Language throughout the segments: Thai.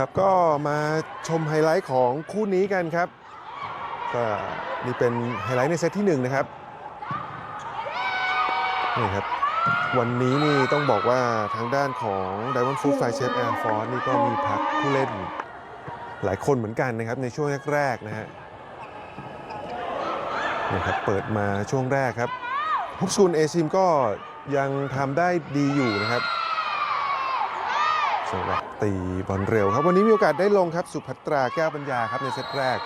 ครับก็มาชมไฮไลท์ของคู่นี้กันครับก็นี่เป็นไฮไลท์ในเซตที่หนึ่งนะครับนี่ครับวันนี้นี่ต้องบอกว่าทางด้านของ Diamond Food Fly Chef Air Force นี่ก็มีพักผู้เล่นหลายคนเหมือนกันนะครับในช่วงแรกๆนะฮะนี่ครับเปิดมาช่วงแรกครับฮุบซูนเอซิมก็ยังทำได้ดีอยู่นะครับ จังหวะตีบอลเร็วครับ วันนี้มีโอกาสได้ลงครับ สุภัตราแก้วปัญญาครับในเซตแรก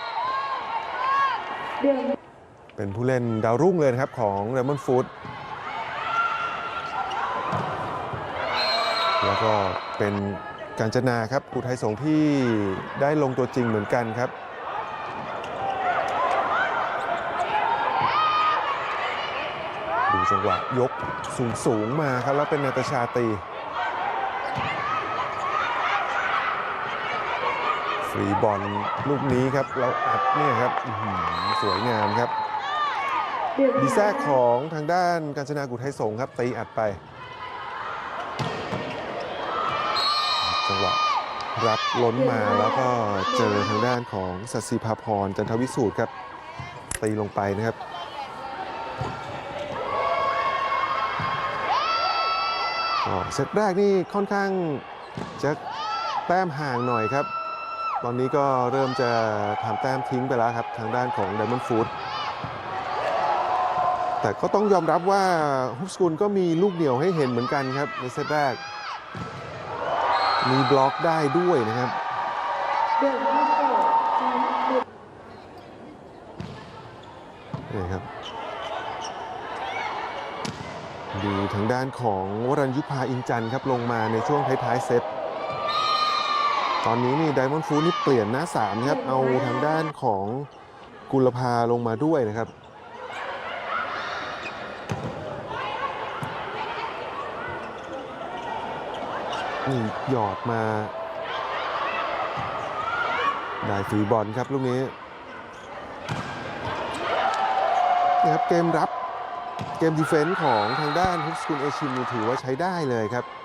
เป็นผู้เล่นดาวรุ่งเลยนะครับ ของเรมอนฟูดแล้วก็เป็นการจนาครับอุทัยสงที่ได้ลงตัวจริงเหมือนกันครับดูจังหวะยกสูงสูงๆมาครับ แล้วเป็นนาตาชาตี รีบอลลูกนี้ครับ เราอัดเนี่ยครับอื้อหือสวยงามครับดีแทรกของทางด้านกาญจนากุไทยสงฆ์ครับตีอัดไป จังหวะรับล้นมาแล้วก็เจอทางด้านของสัตย์ศรีภาพรจันทวิสูตรครับ ตีลงไปนะครับก็เซตแรกนี่ค่อนข้างจะแต้มห่างหน่อยครับ ตอนนี้ก็เริ่มจะทำแต้มทิ้งไปแล้วครับ ทางด้านของ Diamond Food แต่ก็ต้องยอมรับว่าฮุบสกุลก็มีลูกเหนียวให้เห็นเหมือนกันครับ ในเซตแรก มีบล็อกได้ด้วยนะครับนี่ครับดูทางด้านของวรัญยุพาอินจันครับลงมาในช่วงท้ายๆเซต ตอนนี้นี่ไดมอนด์ฟูนี่เปลี่ยนหน้าสามครับ เอาทางด้านของกุลภาลงมาด้วยนะครับ นี่หยอดมา ได้ฟรีบอลครับลูกนี้นี่ครับเกมรับเกมดีเฟนส์ของทางด้านฮุกสกุลเอชิมนี่ถือว่าใช้ได้เลยครับอ่า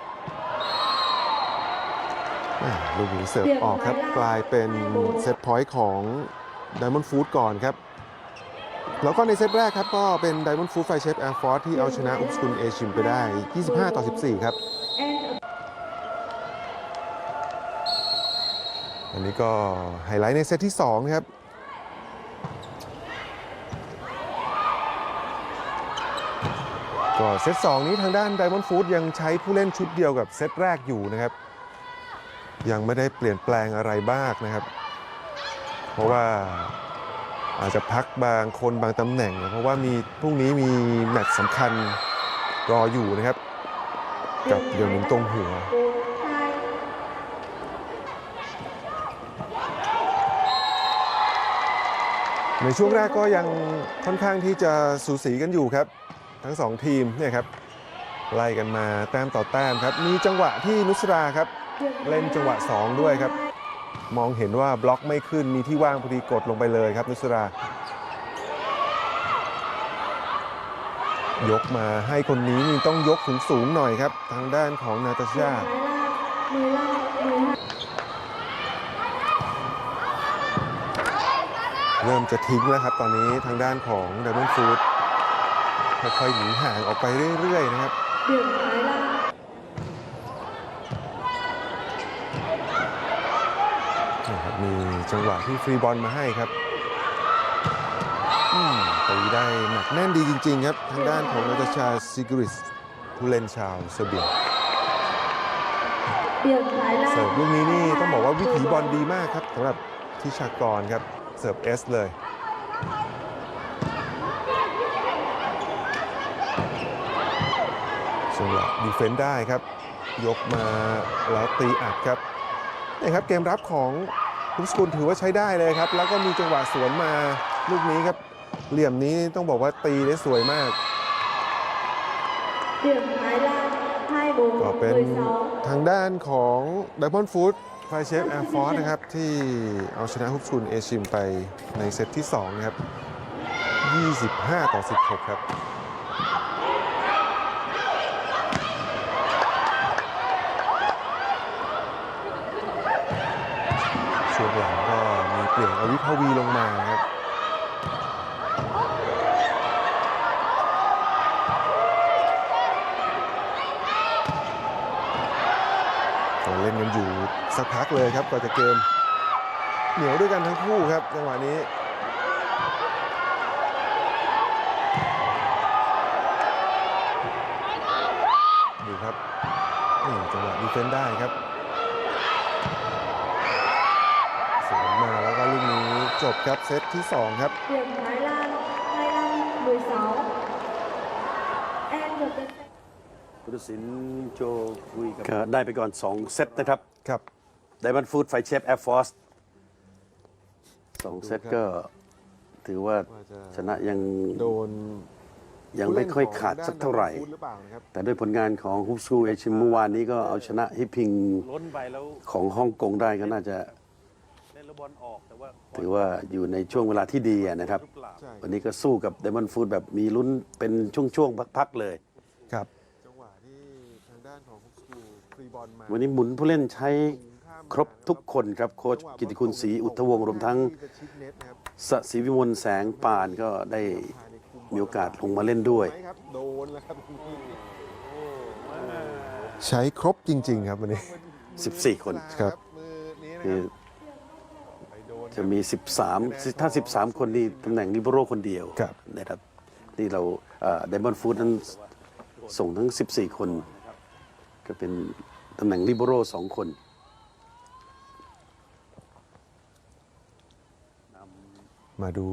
ลูกนี้เสิร์ฟออกครับ กลายเป็นเซตพอยต์ของ Diamond Food ก่อนครับ แล้วก็ในเซตแรกครับ ก็เป็น Diamond Food ไฟเชฟแอร์ฟอร์ที่เอาชนะอุปสกุลเอชิมไปได้ 25 ต่อ 14 ครับ อันนี้ก็ไฮไลท์ในเซตที่ 2 ครับก็เซต2นี้ทางด้าน Diamond Food ยังใช้ผู้เล่นชุดเดียวกับเซตแรกอยู่นะครับ ยังไม่ได้เปลี่ยนแปลงอะไรบ้างนะครับ เพราะว่าอาจจะพักบางคนบางตำแหน่งนะเพราะว่ามีพรุ่งนี้มีแมตช์สำคัญรออยู่นะครับ กับเดี๋ยวหนึ่งตรงหัวในช่วงแรกก็ยังค่อนข้างที่จะสูสีกันอยู่ครับ ทั้งสองทีมเนี่ยครับไล่กันมาแต้มต่อแต้มครับ มีจังหวะที่นุสราครับ เล่นจังหวะ 2 ด้วยครับ มองเห็นว่าบล็อกไม่ขึ้นมีที่ว่างพอดีกดลงไปเลยครับนุสรายกมาให้คนนี้นี่ต้องยกสูงสูงๆหน่อยครับ ทางด้านของนาตาชาเริ่มจะทิ้งแล้วครับ ตอนนี้ทางด้านของ Diamond Food ค่อยๆหนีห่างออกไปเรื่อย ๆ นะครับ นี่ครับ มีจังหวะที่ฟรีบอลมาให้ครับอืมตีได้หนักแน่นดีจริง ๆ ครับ ทางด้านของนาตาชาซิกริสผู้เล่นชาวเซอร์เบียเสิร์ฟลูกนี้นี่ต้องบอกว่าวิถีบอลดีมากครับสำหรับทิชากรครับ เสิร์ฟเอสเลยจังหวะดีเฟนต์ได้ครับ ยกมาแล้วตีอัดครับนี่ครับเกมรับของ ทุกสกุลถือว่าใช้ได้เลยครับ แล้วก็มีจังหวะสวนมาลูกนี้ครับ เหลี่ยมนี้ต้องบอกว่าตีได้สวยมากก็เป็นทางด้านของ Diamond Food ไฟเชฟแอร์ฟอร์นะครับ ที่เอาชนะฮุบชุนเอชิมไปในเซตที่ 2 นะครับ 25 ต่อ 16 ครับ วีลงมาครับเล่นกันอยู่สักพักเลยครับกว่าจะเกม เหนียวด้วยกันทั้งคู่ครับจังหวะนี้ดูครับนี่จังหวะดีเฟนได้ครับ จบครับเซตที่ 2 ครับ Điểm Thái Lan 25 16 Em được cái พุทธศิลป์โจคุยกับก็ได้ไปก่อน 2 เซตนะครับครับไดมันฟูดไฟเชฟแอร์ฟอร์สสองเซตก็ถือว่าว่าจะชนะยังโดนยังไม่ค่อยขาดสักเท่าไหร่ผู้ล่นของด้นฟูดหรือเปล่านะครับแต่ด้วยผลงานของฮุบสคูเอชิมเมื่อวานนี้ก็เอาชนะฮิปพิงล้นไปแล้วของฮ่องกงได้ก็น่าจะ ถือว่าอยู่ในช่วงเวลาที่ดีอะนะครับหรือเปล่าใช่วันนี้ก็สู้กับไดมันฟูดแบบมีลุ้นเป็นช่วงๆพักๆเลยครับจังหวะที่ทางด้านของฮุกสกูฟรีบอลมาวันนี้หมุนผู้เล่นใช้ครบทุกคนครับโค้ชกิติคุณศรีอุทธวงศ์รวมทั้งที่จะชิดเน็ตนะครับสศิวิมลแสงปานก็ได้มีโอกาสลงมาเล่นด้วยไหมครับโดนแล้วครับใช้ครบจริง ๆ ครับวันนี้ 14 คนครับคือไปโดน จะมี 13 ถ้า 13 คนนี่ตำแหน่งลิเบโรคนเดียวครับนะครับที่เราไดมอนด์ฟูดนั้นส่งทั้ง 14 คน ก็เป็นตำแหน่งลิเบโรสองคนมาดู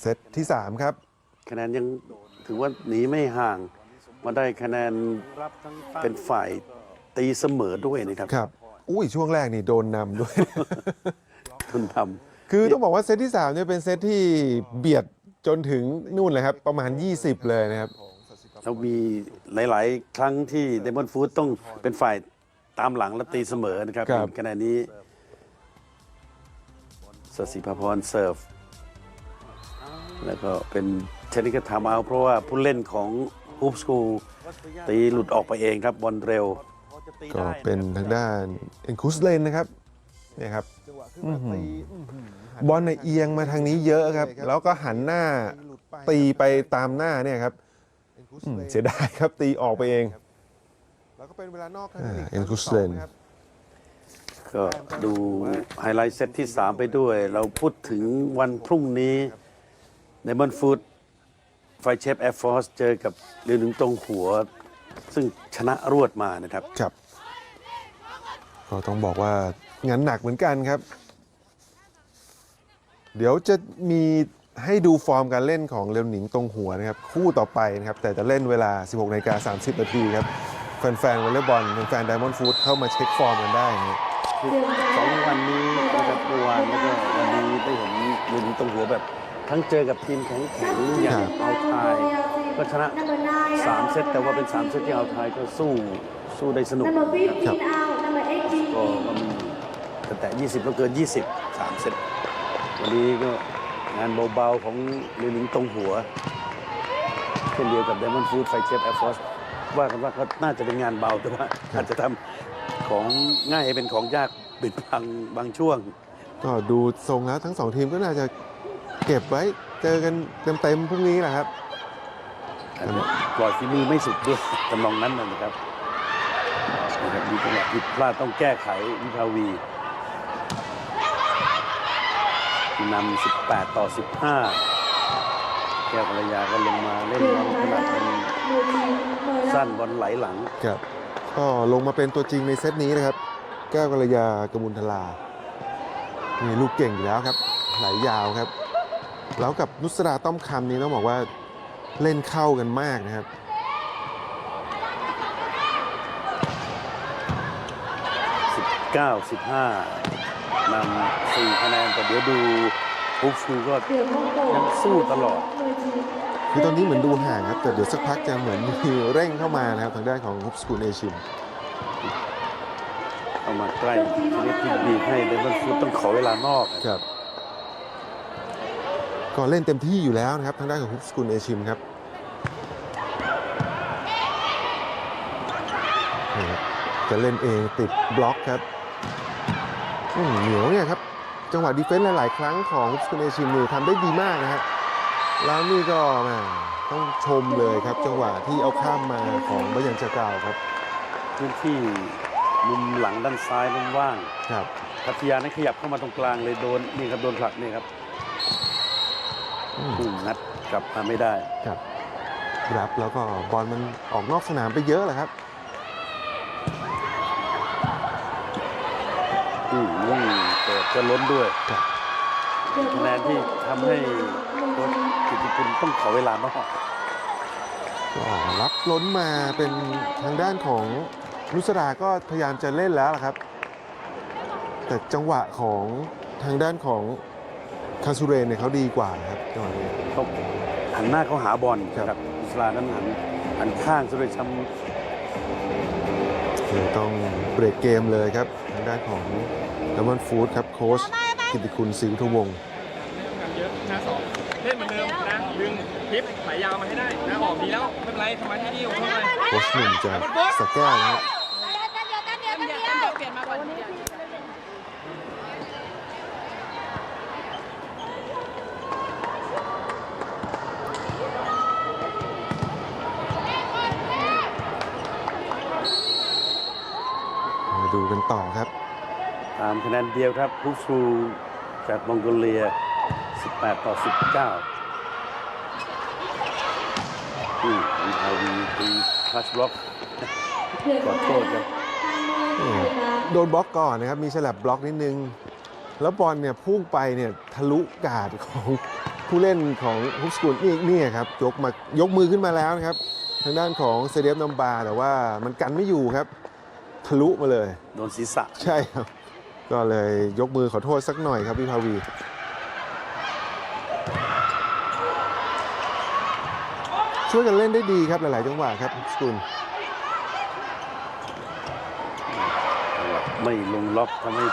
เซตที่ 3 ครับ คะแนนยังถือว่าหนีไม่ห่าง มาได้คะแนนรับทั้งตั้งเป็นฝ่ายตีเสมอด้วยนะครับ ครับ อุ้ยช่วงแรกนี่โดนนำด้วย คุณทคือต้องบอกว่าเซตที่ 3 เนี่ยเป็นเซตที่เบียดจนถึงนู่นเลยครับ ประมาณ 20 เลยนะครับำแล้วมีหลาย ๆ ครั้งที่ไดมอนด์ฟูดต้องเป็นฝ่ายตามหลังและตีเสมอนะครับครับคะแนนนี้สศิภพรเซิร์ฟ แล้วก็เป็นเทคนิคทามเอาเพราะว่าผู้เล่นของฮูปสคูลตีหลุดออกไปเองครับบอลเร็วพอจะตีก็ได้เป็นทางด้านเอ็นคุสเลนนะครับ เนี่ยครับบอลในยเอียงมาทางนี้เยอะครับ แล้วก็หันหน้าตีไปตามหน้าเนี่ยครับอืมเสียดายครับตีออกไปเอง แล้วก็เป็นเวลานอกครั้งอ่าที่หนึ่งเอ็นครั้งคุที่สสเลองนนะครับ ก็ดูไฮไลท์เซตที่ 3 ไปด้วย เราพูดถึงวันพรุ่งนี้ในบอลฟูดไฟเชฟแอร์ฟอร์สเจอกับเรือหนึ่งตรงหัว ซึ่งชนะรวดมานะครับ ครับ ก็ต้องบอกว่า งานหนักเหมือนกันครับ เดี๋ยวจะมีให้ดูฟอร์มการเล่นของเรยวหนิงตรงหัวนะครับ คู่ต่อไปนะครับ แต่จะเล่นเวลา 16นาฬิกา30นาทีครับ แฟนๆวอลเลย์บอลแฟนๆไดมอนด์ฟูดเข้ามาเช็คฟอร์มกันได้นะครับสองวันนี้นะครับเมื่อวานแล้วก็วันนี้ได้เห็นเรือหนึ่งตรงหัวแบบ ทั้งเจอกับทีมแข็งแข็งๆอย่างเอาทายก็ชนะ Number 9 3เซตแต่ว่าเป็น 3 เซตที่เอาทายก็สู้สู้ได้สนุก Number นะครับ แต่20 แล้วเกิน 20 3เซตวันนี้ก็งานเบาๆของเรือนิงตรงหัว เช่นเดียวกับ Diamond Food ไฟเชฟแอร์ฟอร์สว่ากันว่าเขาน่าจะเป็นงานเบาแต่ว่าอาจจะทำของง่ายให้เป็นของยากปิดบางบางช่วง ก็ดูทรงแล้วทั้งสองทีมก็น่าจะเก็บไว้เจอกันเต็มๆพรุ่งนี้แหละครับปล่อยฝีมือไม่สุดด้วยตำนองนั้นนะครับนะครับมีจังหวะผิดพลาดต้องแก้ไขวิภาวี นำ18 ต่อ 15 แก้วภรรยาก็ลงมาเล่น Điểm บอลข Thái นาดเป็น Lan 19สั้น15บอลไหลหลังครับก็ลงมาเป็นตัวจริงในเซตนี้นะครับ แก้วกัลยากมุลทลานี่ลูกเก่งอยู่แล้วครับ ไหลยาวครับ แล้วกับนุสราต้อมคำนี้ต้องบอกว่าเล่นเข้ากันมากนะครับ19 15 นำ4คะแนนแต่เดี๋ยวดูฮุกชูก็ Điểm Mông Cổ ยังสู้ตลอด19คือตอนนี้เหมือนดูห่างครับ แต่เดี๋ยวสักพักจะเหมือนมีเร่งเข้ามานะครับทางด้านของฮุบสกูลเอชิมเอามาใกล้ชนิดที่บีบให้เดนเวอร์ฟูดต้องขอเวลานอกนะครับก็เล่นเต็มที่อยู่แล้วนะครับทางด้านของฮุบสกูลเอชิมครับนี่ครับจะเล่นเองติดบล็อกครับอืม เหนียวเนี่ยครับ จังหวะดีเฟนส์หลาย ๆ ครั้งของฮุบสกุลเอชินนี่ทำได้ดีมากนะฮะแล้วนี่ก็แหม่ต้องชมเลยครับ จังหวะที่เอาข้ามมาของบายันจากาวครับพื้นที่มุมหลังด้านซ้ายนั้นว่างครับพัทยานั้นขยับเข้ามาตรงกลางเลยโดนนี่ครับโดนผลักนี่ครับอืมอืมนัดกลับมาไม่ได้ครับ รับแล้วก็บอลมันออกนอกสนามไปเยอะแหละครับ อืมอืมเปิดจะล้นด้วยครับคะแนนที่ทำให้โค้ชกิติคุณต้องขอเวลานอกก็รับล้นมาเป็นทางด้านของนุสราก็พยายามจะเล่นแล้วล่ะครับ แต่จังหวะของทางด้านของคาซูเรนเนี่ยเขาดีกว่าครับจังหวะนี้ เขาหันหน้าเขาหาบอลครับครับอิสลานั้นหันหันข้างซะด้วยช้เลยต้องเบรกเกมเลยครับทางด้านของดัมมอนฟูดครับโค้ชกิติคุณศรีวุฒวงศ์กันเยอะหน้าสองเล่นเหมือนเดิมนะดึงพลิปไหลยาวมาให้ได้นะออกดีแล้วไม่เป็นไรทำไมที่นี่ผมทำไมโค้ชหนุ่มจากสระแก้วนะครับ เปลี่ยนมาก่อนเปลี่ยน มา ดูกันต่อครับำตามคะแนนเดียวครับฮุฟูจากมองโกเลีย 18 ต่อ 19อืมอินทาวีตีทัชบล็อกขอโทษครับโดนบล็อกก่อนนะครับ มีฉลับบล็อกนิดนึง แล้วบอลเนี่ยพุ่งไปเนี่ยทะลุกาดของผู้เล่นของฮุบสกุลนี่นี่ครับยกมายกมือขึ้นมาแล้วนะครับ ทางด้านของเซเดฟนัมบา แต่ว่ามันกันไม่อยู่ครับ ทะลุมาเลย โดนศีรษะใช่ครับ ก็เลยยกมือขอโทษสักหน่อยครับวิภาวี ช่วยกันเล่นได้ดีครับหลายๆจังหวะครับสกุลไม่ลงล็อกทำให้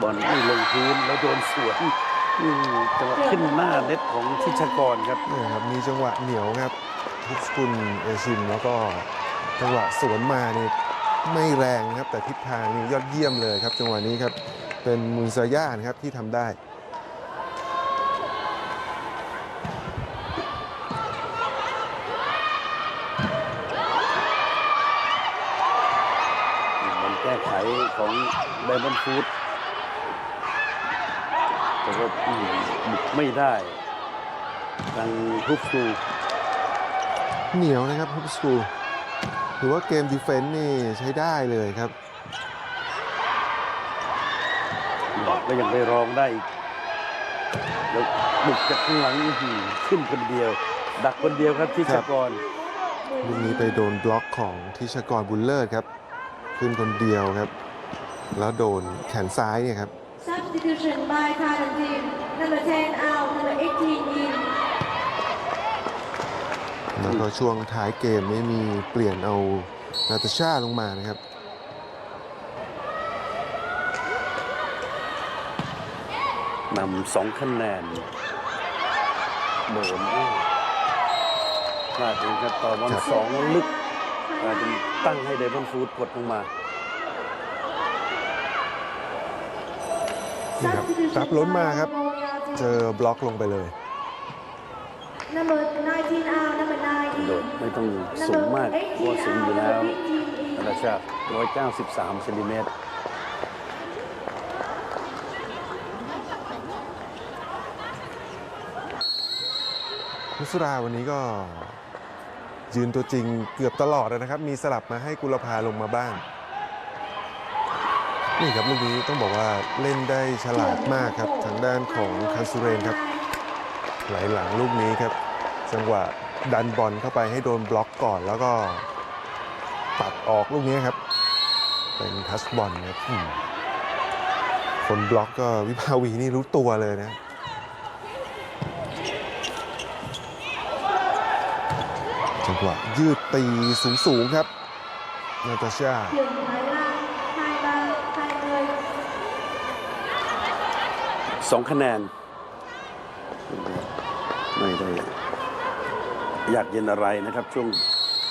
บอลไม่ลงพื้นแล้วโดนสวนอืมจังหวะขึ้นหน้าเน็ตของทิชกรครับ นี่ครับมีจังหวะเหนียวครับทุกสกุลเอชินแล้วก็จังหวะสวนมานี่ ไม่แรงนะครับ แต่ทิศทางนี่ยอดเยี่ยมเลยครับ จังหวะนี้ครับ เป็นมุนซาย่านะครับที่ทำได้มันแก้ไขของไดมอนด์ฟูดแต่ว่าอืมบุกไม่ได้ทางฮุบซูเหนียวนะครับฮุบสกูล ถือว่าเกมดีเฟนส์นี่ใช้ได้เลยครับก็ยังไปรองได้อีกแล้วบุกจากข้างหลังอื้อหือขึ้นคนเดียว ดักคนเดียวครับทิชกรลูกนี้ไปโดนบล็อกของทิชกรบุญเลิศครับ ขึ้นคนเดียวครับ แล้วโดนแขนซ้ายเนี่ยครับ Substitution by Thailand team. Number 10 out, number 18 in. แล้วก็ช่วงท้ายเกมนี้มีเปลี่ยนเอานาตาชาลงมานะครับนำสองคะแนนโดนอ้าวพลาดเองครับต่อบอลครับสองแล้วลึกกลายเป็นตั้งให้ไดมอนด์ฟูดกดลงมานี่ครับรับล้นมาครับ เจอบล็อกลงไปเลย Number 19 out, number 9โด in. ดไม่ต้องสูงมากเพราะว่าสูงอยู่แล้วนาตาชา193เซนติเมตรนุสราวันนี้ก็ยืนตัวจริงเกือบตลอดนะครับ มีสลับมาให้กุลภาลงมาบ้าง นี่ครับลูกนี้ต้องบอกว่าเล่นได้ฉลาดมากครับ ทางด้านของคันซูเรนครับ ไหลหลังลูกนี้ครับ จังหวะดันบอลเข้าไปให้โดนบล็อกก่อนแล้วก็ตัดออกลูกนี้ครับ เป็นทัชบอลครับอืมคนบล็อกก็วิภาวีนี่รู้ตัวเลยนะจังหวะยืดตีสูงๆครับนาตาชา Trường Thái Lan, 23, 20. สองคะแนน ไม่ได้อยากเย็นอะไรนะครับ ช่วง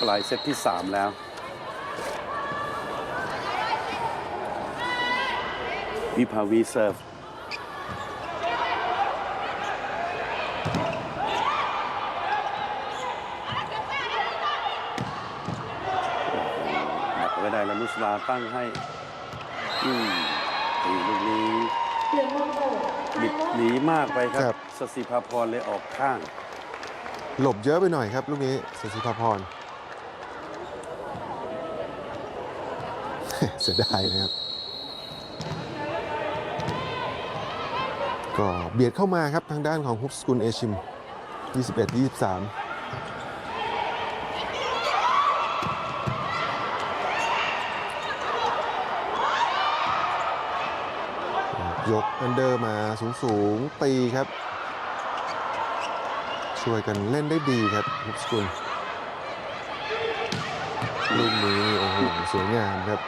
ปลายเซตที่ 3 แล้ว วิภาวีเซิร์ฟไม่ได้แล้วนุสลาตั้งให้ อืมลูกนี้เปลี่ยนบอล เปลี่ยนมองโกบิดหนีมากไปคครัรับ บสศิภาพรเลยออกข้าง หลบเยอะไปหน่อยครับลูกนี้เสศิภาพร เสียดายนะครับ ก็เบียดเข้ามาครับทางด้านของฮุบสกุลเอชิม 21 23 ยกอันเดอร์มาสูงสูงๆตีครับ ช่วยกันเล่นได้ดีครับฮุบสกุลลูกนี้โอ้โหสวยงามครับ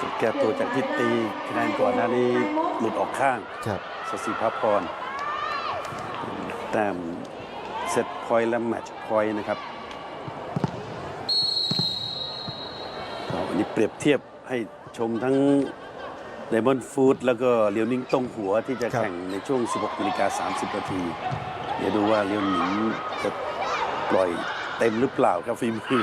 จุดแก้ตัวจากที่ตีคะแนนก่อนหน้านี้หลุดออกข้างครับสศิภาพรแต้มเซตพอยต์และแมตช์พอยต์นะครับก็วันนี้เปรียบเทียบให้ชมทั้ง ไดมอนด์ฟูดแล้วก็เลียวนิงตงหัวที่จะครับ แข่งในช่วง 16นาฬิกา30นาทีเดี๋ยวดูว่าเลียวหนิงจะปล่อยเต็มหรือเปล่าครับฟิล์มคือ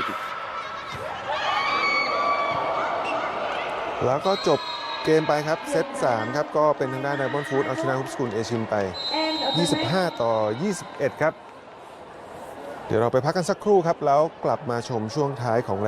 แล้วก็จบเกมไปครับ เซต3ครับ ก็เป็นทางด้านไดมอนด์ฟูดเอาชนะฮุบสกุลเอชิมไป 25 ต่อ 21 ครับ เดี๋ยวเราไปพักกันสักครู่ครับ แล้วกลับมาชมช่วงท้ายของ